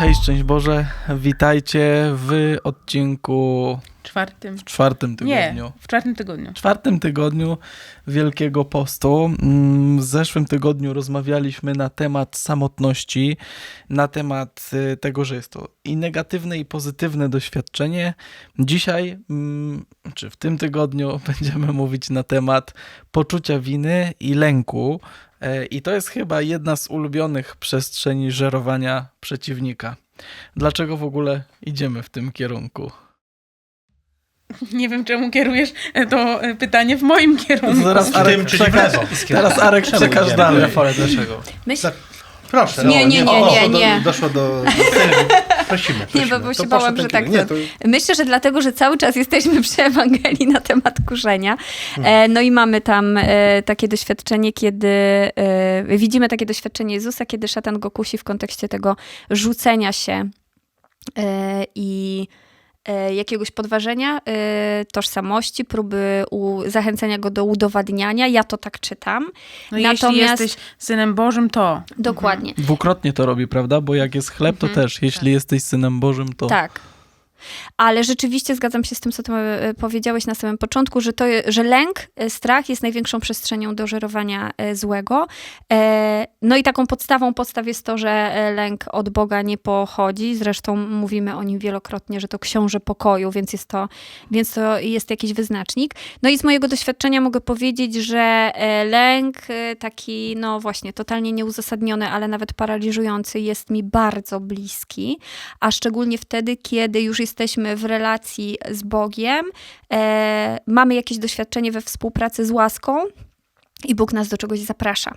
Hej, szczęść Boże, witajcie w odcinku Czwartym. w czwartym Nie, tygodniu. w czwartym tygodniu. czwartym tygodniu Wielkiego Postu. Mm, W zeszłym tygodniu rozmawialiśmy na temat samotności, na temat y, tego, że jest to i negatywne, i pozytywne doświadczenie. Dzisiaj, mm, czy w tym tygodniu, będziemy mówić na temat poczucia winy i lęku. E, I to jest chyba jedna z ulubionych przestrzeni żerowania przeciwnika. Dlaczego w ogóle idziemy w tym kierunku? Nie wiem, czemu kierujesz to e, pytanie w moim kierunku. Zaraz Arek tym, przekaż, teraz Arek przekaż dalej. Rafale, dlaczego? Myśl... Proszę. Nie, nie, nie, o, nie, do- nie. Doszło do... prosimy, prosimy. Nie, bo- bo To się bałam, że tak Nie, Myślę, że dlatego, że cały czas jesteśmy przy Ewangelii na temat kurzenia. Hmm. E, no i mamy tam e, takie doświadczenie, kiedy e, widzimy takie doświadczenie Jezusa, kiedy szatan go kusi w kontekście tego rzucenia się e, i e, jakiegoś podważenia e, tożsamości, próby u, zachęcenia go do udowadniania. Ja to tak czytam. No jeśli Natomiast- jesteś synem Bożym, to. Dokładnie. Dwukrotnie to robi, prawda? Bo jak jest chleb, to też. Jeśli jesteś synem Bożym, to. Tak. Ale rzeczywiście zgadzam się z tym, co ty e, powiedziałeś na samym początku, że, to, że lęk, e, strach jest największą przestrzenią do żerowania e, złego. No i taką podstawą podstaw jest to, że lęk od Boga nie pochodzi. Zresztą mówimy o nim wielokrotnie, że to książę pokoju, więc jest to, więc to jest jakiś wyznacznik. No i z mojego doświadczenia mogę powiedzieć, że lęk taki, no właśnie, totalnie nieuzasadniony, ale nawet paraliżujący jest mi bardzo bliski a szczególnie wtedy, kiedy już jesteśmy w relacji z Bogiem, e, mamy jakieś doświadczenie we współpracy z łaską. I Bóg nas do czegoś zaprasza,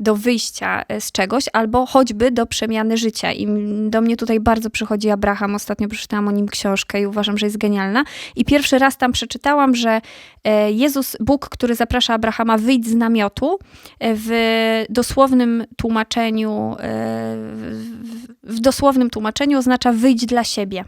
do wyjścia e, z czegoś, albo choćby do przemiany życia. I do mnie tutaj bardzo przychodzi Abraham. Ostatnio przeczytałam o nim książkę i uważam, że jest genialna. I pierwszy raz tam przeczytałam, że e, Jezus, Bóg, który zaprasza Abrahama, wyjdź z namiotu, e, w dosłownym tłumaczeniu, w dosłownym tłumaczeniu oznacza wyjdź dla siebie.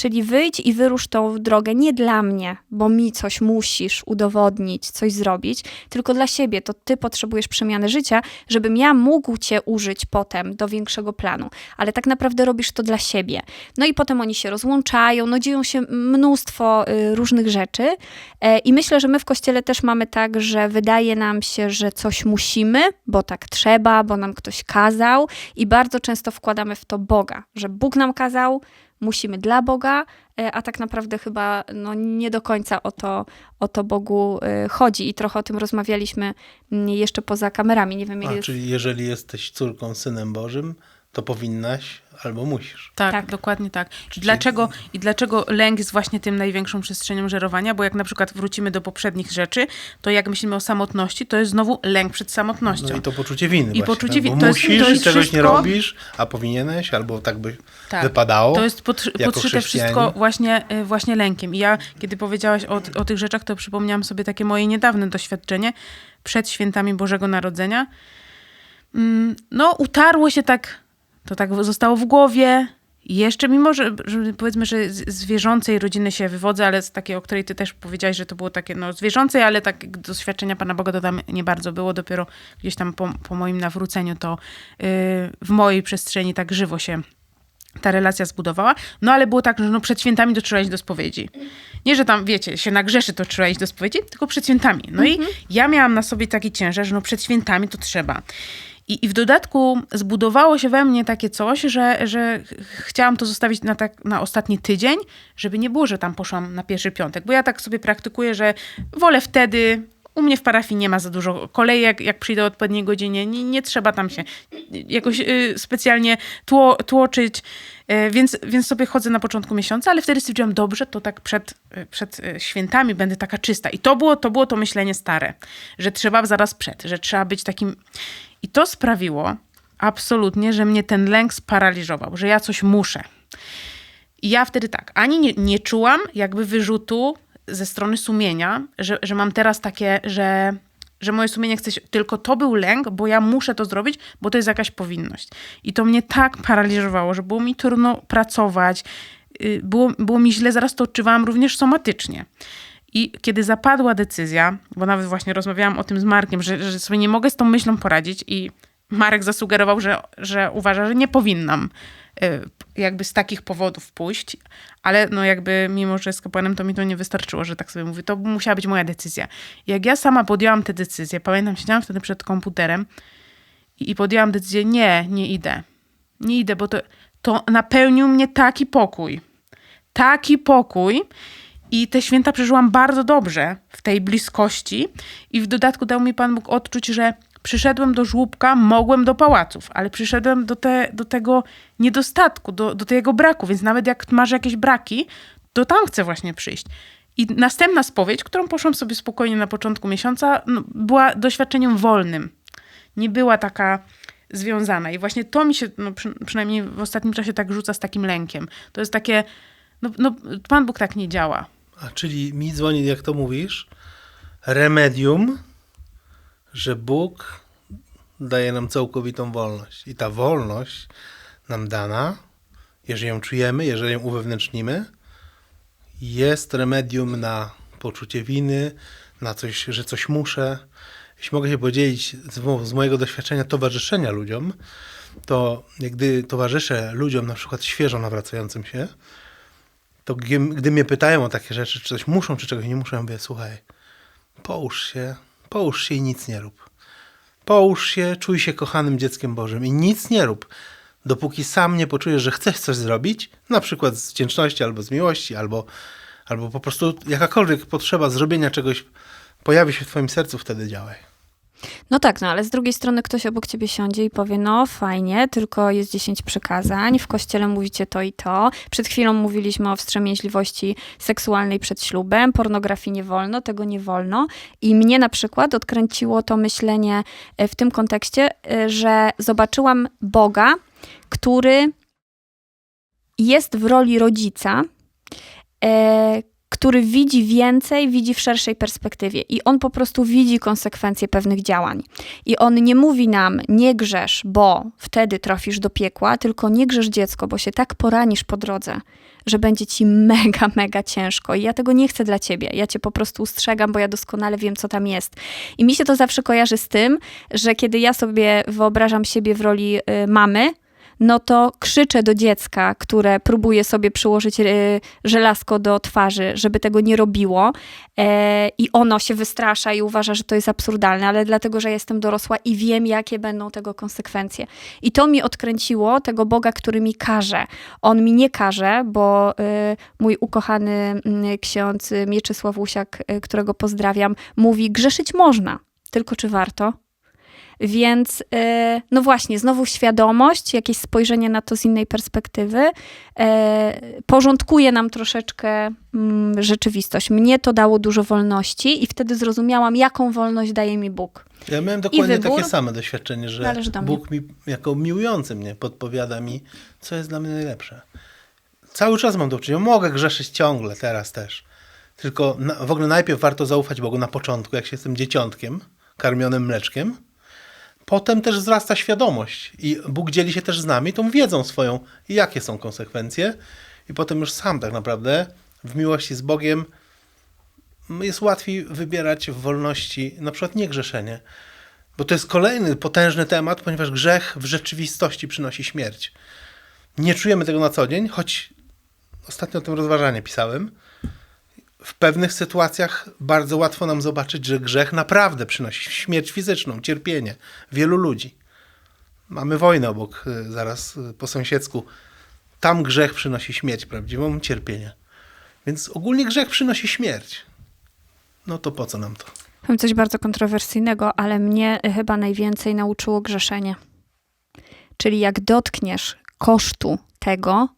Czyli wyjdź i wyrusz tą drogę nie dla mnie, bo mi coś musisz udowodnić, coś zrobić, tylko dla siebie. To ty potrzebujesz przemiany życia, żebym ja mógł cię użyć potem do większego planu. Ale tak naprawdę robisz to dla siebie. No i potem oni się rozłączają, no dzieją się mnóstwo y, różnych rzeczy. E, I myślę, że my w kościele też mamy tak, że wydaje nam się, że coś musimy, bo tak trzeba, bo nam ktoś kazał, i bardzo często wkładamy w to Boga, że Bóg nam kazał, musimy dla Boga, e, a tak naprawdę chyba no, nie do końca o to, o to Bogu e, chodzi. I trochę o tym rozmawialiśmy mm, jeszcze poza kamerami. Nie wiem, A, jest... czyli jeżeli jesteś córką, synem Bożym, to powinnaś albo musisz. Tak, Tak. dokładnie tak. I dlaczego, I dlaczego lęk jest właśnie tym największą przestrzenią żerowania? Bo jak na przykład wrócimy do poprzednich rzeczy, to jak myślimy o samotności, to jest znowu lęk przed samotnością. No i to poczucie winy I właśnie, poczucie tak? winy. Bo To jest- musisz to jest i czegoś nie wszystko- robisz, a powinieneś, albo tak by Tak. wypadało. To jest pod, podszyte wszystko właśnie, y, właśnie lękiem. I ja, kiedy powiedziałaś o, o tych rzeczach, to przypomniałam sobie takie moje niedawne doświadczenie przed świętami Bożego Narodzenia. Mm, No, utarło się tak, to tak zostało w głowie. I Jeszcze mimo, że, że powiedzmy, że z z zwierzącej rodziny się wywodzę, ale z takiej, o której ty też powiedziałaś, że to było takie no zwierzęcej, ale tak doświadczenia Pana Boga to tam nie bardzo było. Dopiero gdzieś tam po, po moim nawróceniu to yy, w mojej przestrzeni tak żywo się ta relacja zbudowała. No ale było tak, że no, przed świętami to trzeba iść do spowiedzi. Nie, że tam, wiecie, się nagrzeszy, to trzeba iść do spowiedzi, tylko przed świętami. No i ja miałam na sobie taki ciężar, że no przed świętami to trzeba. I, I w dodatku zbudowało się we mnie takie coś, że, że ch- chciałam to zostawić na, tak, na ostatni tydzień, żeby nie było, że tam poszłam na pierwszy piątek. Bo ja tak sobie praktykuję, że wolę wtedy. U mnie w parafii nie ma za dużo kolejek, jak przyjdę o odpowiedniej godzinie, nie, nie trzeba tam się jakoś y, specjalnie tło, tłoczyć, y, więc, więc sobie chodzę na początku miesiąca, ale wtedy stwierdziłam, dobrze, to tak przed, y, przed y, świętami będę taka czysta. I to było, to było to myślenie stare, że trzeba zaraz przed, że trzeba być takim... I to sprawiło absolutnie, że mnie ten lęk sparaliżował, że ja coś muszę. I ja wtedy tak, ani nie, nie czułam jakby wyrzutu ze strony sumienia, że, że mam teraz takie, że, że moje sumienie chce się, tylko to był lęk, bo ja muszę to zrobić, bo to jest jakaś powinność. I to mnie tak paraliżowało, że było mi trudno pracować, y, było, było mi źle, zaraz to odczuwałam również somatycznie. I kiedy zapadła decyzja, bo nawet właśnie rozmawiałam o tym z Markiem, że, że sobie nie mogę z tą myślą poradzić i Marek zasugerował, że, że uważa, że nie powinnam y, jakby z takich powodów pójść, ale no jakby mimo, że z kapłanem to mi to nie wystarczyło, że tak sobie mówię, to musiała być moja decyzja. Jak ja sama podjęłam tę decyzję, pamiętam, siedziałam wtedy przed komputerem i, i podjęłam decyzję, nie, nie idę. Nie idę, bo to, to napełnił mnie taki pokój. Taki pokój. I te święta przeżyłam bardzo dobrze w tej bliskości. I w dodatku dał mi Pan Bóg odczuć, że przyszedłem do żłóbka, mogłem do pałaców, ale przyszedłem do, te, do tego niedostatku, do, do tego braku. Więc nawet jak masz jakieś braki, to tam chcę właśnie przyjść. I następna spowiedź, którą poszłam sobie spokojnie na początku miesiąca, no, była doświadczeniem wolnym. Nie była taka związana. I właśnie to mi się no, przy, przynajmniej w ostatnim czasie tak rzuca z takim lękiem. To jest takie, no, no Pan Bóg tak nie działa. A czyli mi dzwoni, jak to mówisz, remedium, że Bóg daje nam całkowitą wolność. I ta wolność nam dana, jeżeli ją czujemy, jeżeli ją uwewnętrznimy, jest remedium na poczucie winy, na coś, że coś muszę. Jeśli mogę się podzielić z, z mojego doświadczenia towarzyszenia ludziom, to gdy towarzyszę ludziom, na przykład świeżo nawracającym się, to gdy, gdy mnie pytają o takie rzeczy, czy coś muszą, czy czegoś nie muszą, ja mówię, słuchaj, połóż się, połóż się i nic nie rób. Połóż się, czuj się kochanym dzieckiem Bożym i nic nie rób. Dopóki sam nie poczujesz, że chcesz coś zrobić, na przykład z wdzięczności albo z miłości, albo, albo po prostu jakakolwiek potrzeba zrobienia czegoś pojawi się w twoim sercu, wtedy działaj. No tak, no ale z drugiej strony ktoś obok ciebie siądzie i powie, no fajnie, tylko jest 10 przykazań, w kościele mówicie to i to. Przed chwilą mówiliśmy o wstrzemięźliwości seksualnej przed ślubem, pornografii nie wolno, tego nie wolno. I mnie na przykład odkręciło to myślenie e, w tym kontekście, e, że zobaczyłam Boga, który jest w roli rodzica, e, który widzi więcej, widzi w szerszej perspektywie i on po prostu widzi konsekwencje pewnych działań. I on nie mówi nam, nie grzesz, bo wtedy trafisz do piekła, tylko nie grzesz dziecko, bo się tak poranisz po drodze, że będzie ci mega, mega ciężko. I ja tego nie chcę dla ciebie. Ja cię po prostu ustrzegam, bo ja doskonale wiem, co tam jest. I mi się to zawsze kojarzy z tym, że kiedy ja sobie wyobrażam siebie w roli y, mamy, no to krzyczę do dziecka, które próbuje sobie przyłożyć y, żelazko do twarzy, żeby tego nie robiło e, i ono się wystrasza i uważa, że to jest absurdalne, ale dlatego, że jestem dorosła i wiem, jakie będą tego konsekwencje. I to mi odkręciło tego Boga, który mi każe. On mi nie każe, bo y, mój ukochany mm, ksiądz Mieczysław Łusiak, y, którego pozdrawiam, mówi, grzeszyć można, tylko czy warto? Więc e, no właśnie, znowu świadomość, jakieś spojrzenie na to z innej perspektywy e, porządkuje nam troszeczkę mm, rzeczywistość. Mnie to dało dużo wolności i wtedy zrozumiałam, jaką wolność daje mi Bóg. Ja miałem dokładnie takie same doświadczenie, że do. Bóg mi, jako miłujący mnie, podpowiada mi, co jest dla mnie najlepsze. Cały czas mam do czynienia. Mogę grzeszyć ciągle, teraz też. Tylko na, w ogóle najpierw warto zaufać Bogu na początku, jak się jestem dzieciątkiem, karmionym mleczkiem. Potem też wzrasta świadomość i Bóg dzieli się też z nami tą wiedzą swoją, jakie są konsekwencje. I potem już sam tak naprawdę w miłości z Bogiem jest łatwiej wybierać w wolności na przykład niegrzeszenie. Bo to jest kolejny potężny temat, ponieważ grzech w rzeczywistości przynosi śmierć. Nie czujemy tego na co dzień, choć ostatnio o tym rozważanie pisałem. W pewnych sytuacjach bardzo łatwo nam zobaczyć, że grzech naprawdę przynosi śmierć fizyczną, cierpienie wielu ludzi. Mamy wojnę obok, y, zaraz y, po sąsiedzku. Tam grzech przynosi śmierć prawdziwą, cierpienie. Więc ogólnie grzech przynosi śmierć. No to po co nam to? Powiem coś bardzo kontrowersyjnego, ale mnie chyba najwięcej nauczyło grzeszenie. Czyli jak dotkniesz kosztu tego,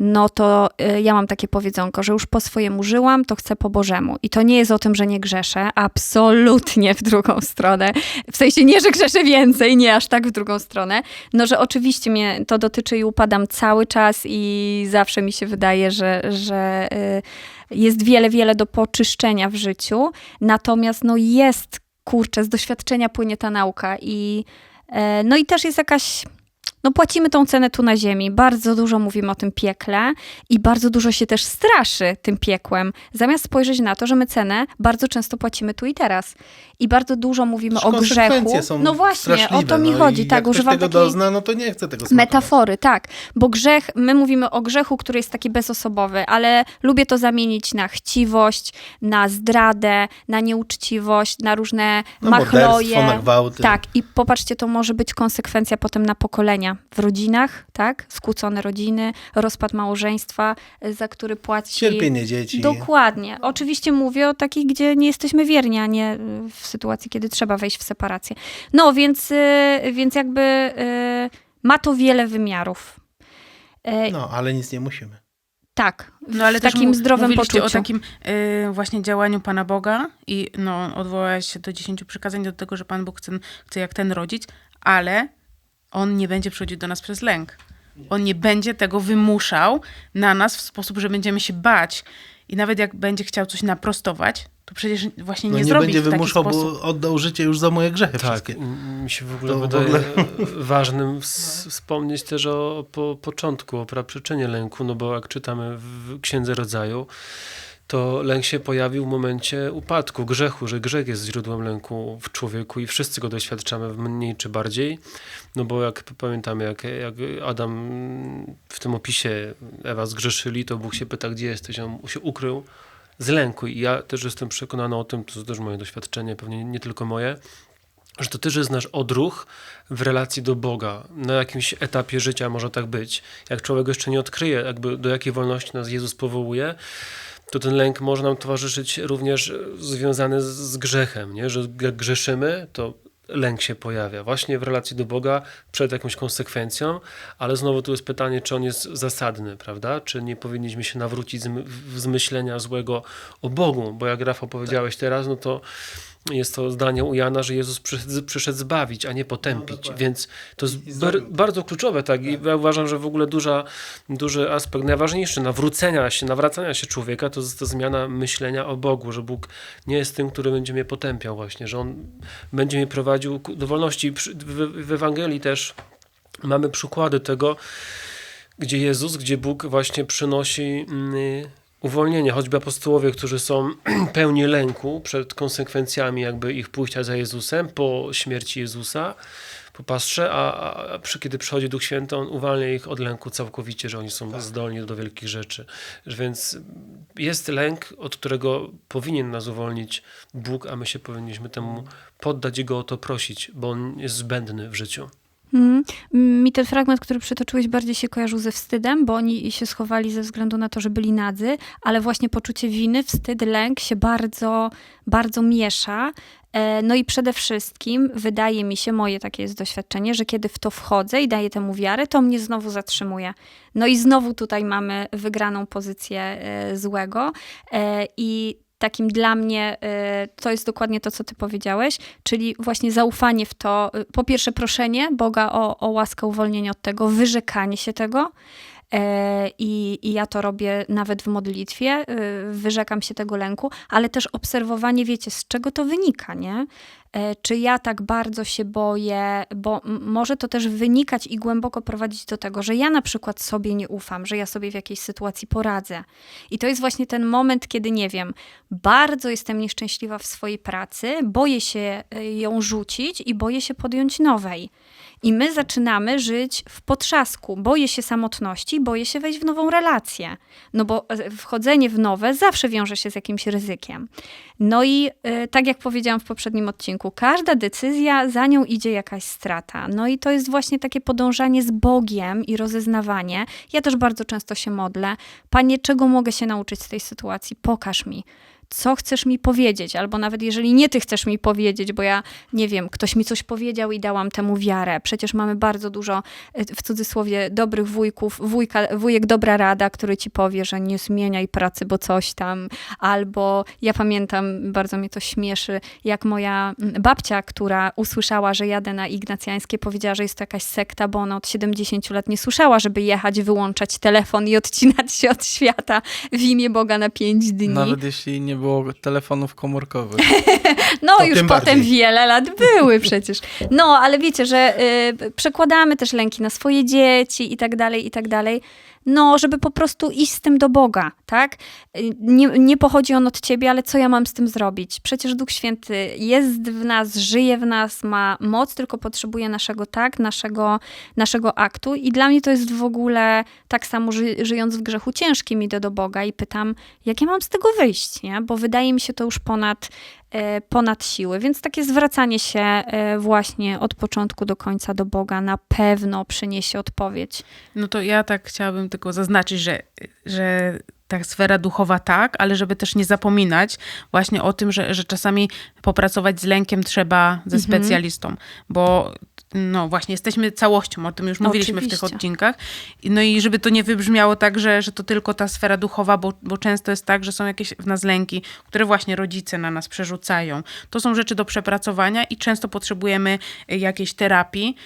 no to y, ja mam takie powiedzonko, że już po swojemu żyłam, to chcę po Bożemu. I to nie jest o tym, że nie grzeszę, absolutnie w drugą stronę. W sensie nie, że grzeszę więcej, nie aż tak w drugą stronę. No, że oczywiście mnie to dotyczy i upadam cały czas i zawsze mi się wydaje, że, że y, jest wiele, wiele do poczyszczenia w życiu. Natomiast no jest, kurczę, z doświadczenia płynie ta nauka i e, no i też jest jakaś no płacimy tą cenę tu na ziemi. Bardzo dużo mówimy o tym piekle i bardzo dużo się też straszy tym piekłem, zamiast spojrzeć na to, że my cenę bardzo często płacimy tu i teraz. I bardzo dużo mówimy o grzechu. są No właśnie, o to mi no chodzi, tak, używam tego takiej dozna, no to nie chce tego smakować. metafory, tak, bo grzech, my mówimy o grzechu, który jest taki bezosobowy, ale lubię to zamienić na chciwość, na zdradę, na nieuczciwość, na różne Na machloje. na gwałty. Tak, i popatrzcie, to może być konsekwencja potem na pokolenia w rodzinach, tak? Skłócone rodziny, rozpad małżeństwa, y, za który płaci. Cierpienie dzieci. Dokładnie. Oczywiście mówię o takich, gdzie nie jesteśmy wierni, a nie y, w sytuacji, kiedy trzeba wejść w separację. No, więc, y, więc jakby y, ma to wiele wymiarów. Y, No, ale nic nie musimy. Tak, No ale w też takim zdrowym poczuciu. o takim y, właśnie działaniu Pana Boga i no, odwołałeś się do dziesięciu przykazań, do tego, że Pan Bóg chce, chce jak ten rodzić, ale On nie będzie przychodził do nas przez lęk. On nie będzie tego wymuszał na nas w sposób, że będziemy się bać. I nawet jak będzie chciał coś naprostować, to przecież właśnie No nie, nie, zrobi będzie w taki wymuszał, sposób. bo oddał życie już za moje grzechy Tak, wszystkie. mi się w ogóle To w wydaje ogóle- ważnym ws- wspomnieć też o po, początku, o praprzyczynie lęku, no bo jak czytamy w Księdze Rodzaju, to lęk się pojawił w momencie upadku, grzechu, że grzech jest źródłem lęku w człowieku i wszyscy go doświadczamy w mniej czy bardziej. No bo jak pamiętamy, jak, jak Adam w tym opisie Ewa zgrzeszyli, to Bóg się pyta, gdzie jesteś? On się ukrył z lęku. I ja też jestem przekonany o tym, to też moje doświadczenie, pewnie nie tylko moje, że to też jest nasz odruch w relacji do Boga. Na jakimś etapie życia może tak być. Jak człowiek jeszcze nie odkryje, jakby do jakiej wolności nas Jezus powołuje, to ten lęk może nam towarzyszyć również związany z, z grzechem, nie? że jak grzeszymy, to lęk się pojawia. Właśnie w relacji do Boga przed jakąś konsekwencją, ale znowu tu jest pytanie, czy on jest zasadny, prawda? Czy nie powinniśmy się nawrócić z, z myślenia złego o Bogu, bo jak Rafał powiedziałeś teraz, no to jest to zdanie u Jana, że Jezus przyszedł, przyszedł zbawić, a nie potępić. Więc to jest bar, bardzo kluczowe, tak. I ja uważam, że w ogóle duża, duży aspekt, najważniejszy nawrócenia się, nawracania się człowieka, to jest to zmiana myślenia o Bogu, że Bóg nie jest tym, który będzie mnie potępiał właśnie, że On będzie mnie prowadził do wolności. W, w Ewangelii też mamy przykłady tego, gdzie Jezus, gdzie Bóg właśnie przynosi mm, uwolnienie, choćby apostołowie, którzy są pełni lęku przed konsekwencjami jakby ich pójścia za Jezusem po śmierci Jezusa, po pastrze, a, a, a przy, kiedy przychodzi Duch Święty, On uwalnia ich od lęku całkowicie, że oni są zdolni do wielkich rzeczy. Więc jest lęk, od którego powinien nas uwolnić Bóg, a my się powinniśmy temu poddać i Go o to prosić, bo On jest zbędny w życiu. Mhm. Mi ten fragment, który przytoczyłeś, bardziej się kojarzył ze wstydem, bo oni się schowali ze względu na to, że byli nadzy, ale właśnie poczucie winy, wstyd, lęk się bardzo, bardzo miesza. E, No i przede wszystkim wydaje mi się, moje takie jest doświadczenie, że kiedy w to wchodzę i daję temu wiarę, to mnie znowu zatrzymuje. No i znowu tutaj mamy wygraną pozycję e, złego E, i takim dla mnie e, to jest dokładnie to, co ty powiedziałeś, czyli właśnie zaufanie w to, y, po pierwsze proszenie Boga o, o łaskę uwolnienia od tego, wyrzekanie się tego. E, I, I ja to robię nawet w modlitwie, y, wyrzekam się tego lęku, ale też obserwowanie, wiecie, z czego to wynika, nie? E, Czy ja tak bardzo się boję, bo może to też wynikać i głęboko prowadzić do tego, że ja na przykład sobie nie ufam, że ja sobie w jakiejś sytuacji poradzę. I to jest właśnie ten moment, kiedy nie wiem, bardzo jestem nieszczęśliwa w swojej pracy, boję się y, ją rzucić i boję się podjąć nowej. I my zaczynamy żyć w potrzasku. Boję się samotności, boję się wejść w nową relację. No bo e, wchodzenie w nowe zawsze wiąże się z jakimś ryzykiem. No i e, tak jak powiedziałam w poprzednim odcinku, każda decyzja, za nią idzie jakaś strata. No i to jest właśnie takie podążanie z Bogiem i rozeznawanie. Ja też bardzo często się modlę. Panie, czego mogę się nauczyć z tej sytuacji? Pokaż mi co chcesz mi powiedzieć, albo nawet jeżeli nie ty chcesz mi powiedzieć, bo ja nie wiem, ktoś mi coś powiedział i dałam temu wiarę. Przecież mamy bardzo dużo, e, w cudzysłowie, dobrych wujków, wujka, wujek dobra rada, który ci powie, że nie zmieniaj pracy, bo coś tam, albo ja pamiętam, bardzo mnie to śmieszy, jak moja mm, babcia, która usłyszała, że jadę na Ignacjańskie, powiedziała, że jest to jakaś sekta, bo ona od 70 lat nie słyszała, żeby jechać, wyłączać telefon i odcinać się od świata w imię Boga na 5 dni. Nawet jeśli nie było telefonów komórkowych. No To już tym potem bardziej. wiele lat były przecież. No, ale wiecie, że y, przekładamy też lęki na swoje dzieci i tak dalej, i tak dalej. No, żeby po prostu iść z tym do Boga, tak? Y, Nie, nie pochodzi on od ciebie, ale co ja mam z tym zrobić? Przecież Duch Święty jest w nas, żyje w nas, ma moc, tylko potrzebuje naszego tak, naszego, naszego aktu. I dla mnie to jest w ogóle tak samo, ży, żyjąc w grzechu, ciężkim idę do Boga i pytam, jak ja mam z tego wyjść, nie? Bo wydaje mi się to już ponad, e, ponad siły. Więc takie zwracanie się e, właśnie od początku do końca do Boga na pewno przyniesie odpowiedź. No to ja tak chciałabym tylko zaznaczyć, że, że ta sfera duchowa tak, ale żeby też nie zapominać właśnie o tym, że, że czasami popracować z lękiem trzeba ze Mhm. specjalistą, bo no właśnie jesteśmy całością, o tym już mówiliśmy w tych Oczywiście. odcinkach. No i żeby to nie wybrzmiało tak, że, że to tylko ta sfera duchowa, bo, bo często jest tak, że są jakieś w nas lęki, które właśnie rodzice na nas przerzucają. To są rzeczy do przepracowania i często potrzebujemy jakiejś terapii,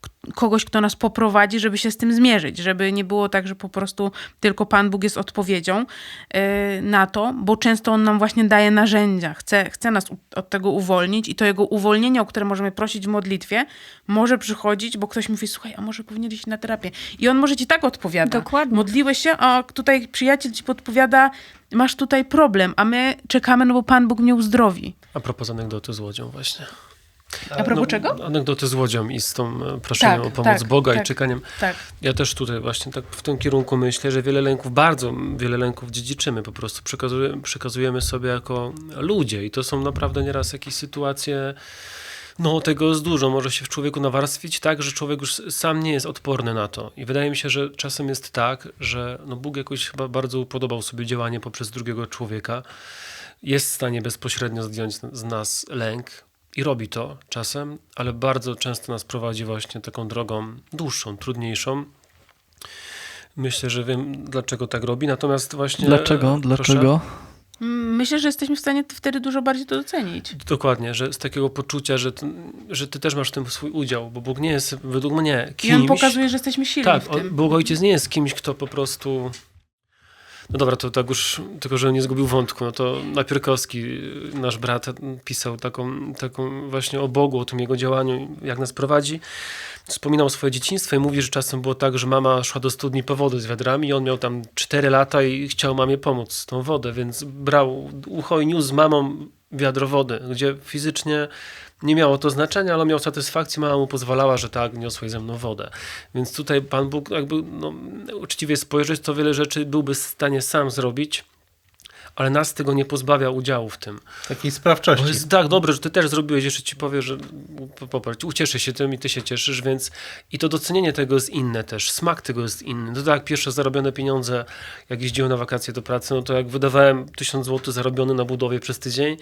k- kogoś, kto nas poprowadzi, żeby się z tym zmierzyć, żeby nie było tak, że po prostu tylko Pan Bóg jest odpowiedzią e, na to, bo często On nam właśnie daje narzędzia, chce, chce nas od tego uwolnić i to Jego uwolnienie, o które możemy prosić w modlitwie, może przychodzić, bo ktoś mówi, słuchaj, a może powinieneś iść na terapię. I On może ci tak odpowiada. Dokładnie. Modliłeś się, a tutaj przyjaciel ci podpowiada, masz tutaj problem, a my czekamy, no bo Pan Bóg mnie uzdrowi. A propos anegdoty z łodzią właśnie. A propos czego? Anegdoty z łodzią i z tą e, proszeniem Tak, o pomoc tak, Boga tak. i czekaniem. Tak. Ja też tutaj właśnie tak w tym kierunku myślę, że wiele lęków, bardzo wiele lęków dziedziczymy, po prostu przekazujemy, przekazujemy sobie jako ludzie i to są naprawdę nieraz jakieś sytuacje, no tego jest dużo, może się w człowieku nawarstwić tak, że człowiek już sam nie jest odporny na to i wydaje mi się, że czasem jest tak, że no Bóg jakoś chyba bardzo upodobał sobie działanie poprzez drugiego człowieka, jest w stanie bezpośrednio zdjąć z nas lęk, i robi to czasem, ale bardzo często nas prowadzi właśnie taką drogą dłuższą, trudniejszą. Myślę, że wiem, dlaczego tak robi. Natomiast właśnie. Dlaczego? Dlaczego? Mm, Myślę, że jesteśmy w stanie wtedy dużo bardziej to docenić. Proszę, dokładnie, że z takiego poczucia, że, ty, że ty też masz w tym swój udział, bo Bóg nie jest według mnie kimś. I on pokazuje, że jesteśmy silni tak, w tym. Bóg Ojciec nie jest kimś, kto po prostu. No dobra, to tak już, tylko że nie zgubił wątku, no to Napierkowski, nasz brat, pisał taką, taką właśnie o Bogu, o tym jego działaniu, jak nas prowadzi. Wspominał swoje dzieciństwo i mówi, że czasem było tak, że mama szła do studni po wodę z wiadrami i on miał tam 4 lata i chciał mamie pomóc tą wodę, więc brał ucho i niósł z mamą wiadro wody, gdzie fizycznie nie miało to znaczenia, ale miał satysfakcję, mama mu pozwalała, że tak, niosłeś ze mną wodę. Więc tutaj Pan Bóg jakby no, uczciwie spojrzeć, to wiele rzeczy byłby w stanie sam zrobić, ale nas tego nie pozbawia udziału w tym. Takiej sprawczości. jest tak dobre, że ty też zrobiłeś, jeszcze ci powie, że popatrz, ucieszę się tym i ty się cieszysz, więc i to docenienie tego jest inne też, smak tego jest inny. To tak pierwsze zarobione pieniądze, jak jeździłem na wakacje do pracy, no to jak wydawałem 1000 zł zarobiony na budowie przez tydzień,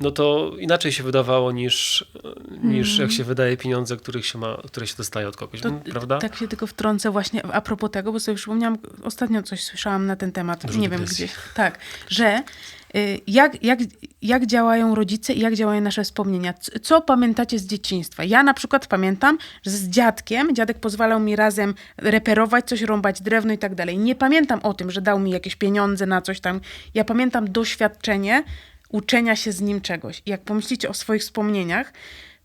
no to inaczej się wydawało niż, niż jak się wydaje pieniądze, których się ma, które się dostaje od kogoś, To, mm, prawda? Tak się tylko wtrącę właśnie a propos tego, bo sobie przypomniałam, ostatnio coś słyszałam na ten temat, nie wiem gdzie. Tak, że y, jak, jak, jak działają rodzice i jak działają nasze wspomnienia. Co pamiętacie z dzieciństwa? Ja na przykład pamiętam, że z dziadkiem, dziadek pozwalał mi razem reperować coś, rąbać drewno i tak dalej. Nie pamiętam o tym, że dał mi jakieś pieniądze na coś tam. Ja pamiętam doświadczenie uczenia się z nim czegoś. I jak pomyślicie o swoich wspomnieniach,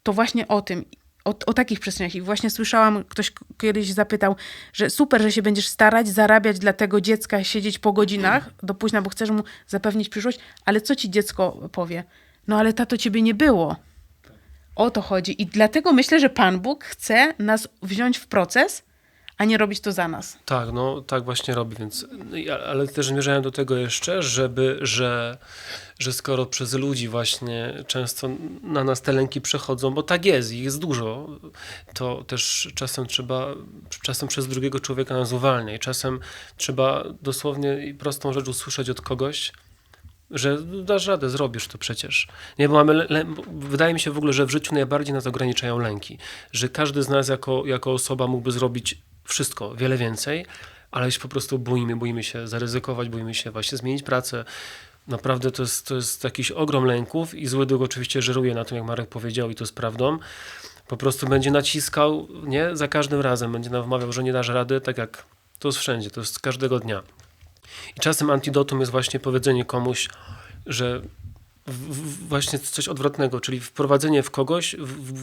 to właśnie o tym, o, o takich przestrzeniach. I właśnie słyszałam, ktoś kiedyś zapytał, że super, że się będziesz starać, zarabiać dla tego dziecka, siedzieć po godzinach do późna, bo chcesz mu zapewnić przyszłość, ale co ci dziecko powie? No ale tato ciebie nie było. O to chodzi. I dlatego myślę, że Pan Bóg chce nas wziąć w proces, a nie robić to za nas. Tak, no tak właśnie robi, więc, no ale też zmierzałem do tego jeszcze, żeby, że, że skoro przez ludzi właśnie często na nas te lęki przechodzą, bo tak jest, ich jest dużo, to też czasem trzeba, czasem przez drugiego człowieka nas uwalnia i czasem trzeba dosłownie prostą rzecz usłyszeć od kogoś, że dasz radę, zrobisz to przecież. Nie, bo mamy, wydaje mi się w ogóle, że w życiu najbardziej nas ograniczają lęki, że każdy z nas jako, jako osoba mógłby zrobić wszystko, wiele więcej, ale się po prostu boimy, boimy się zaryzykować, boimy się właśnie zmienić pracę. Naprawdę to jest, to jest jakiś ogrom lęków i zły duch oczywiście żeruje na tym, jak Marek powiedział i to jest prawdą. Po prostu będzie naciskał, nie? Za każdym razem będzie nam wmawiał, że nie dasz rady, tak jak to jest wszędzie, to jest każdego dnia. I czasem antidotum jest właśnie powiedzenie komuś, że w, w, właśnie coś odwrotnego, czyli wprowadzenie w kogoś, w,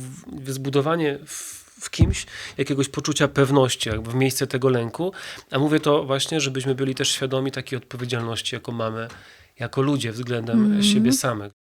w zbudowanie w, w kimś jakiegoś poczucia pewności, jakby w miejsce tego lęku. A mówię to właśnie, żebyśmy byli też świadomi takiej odpowiedzialności, jaką mamy jako ludzie względem siebie samych.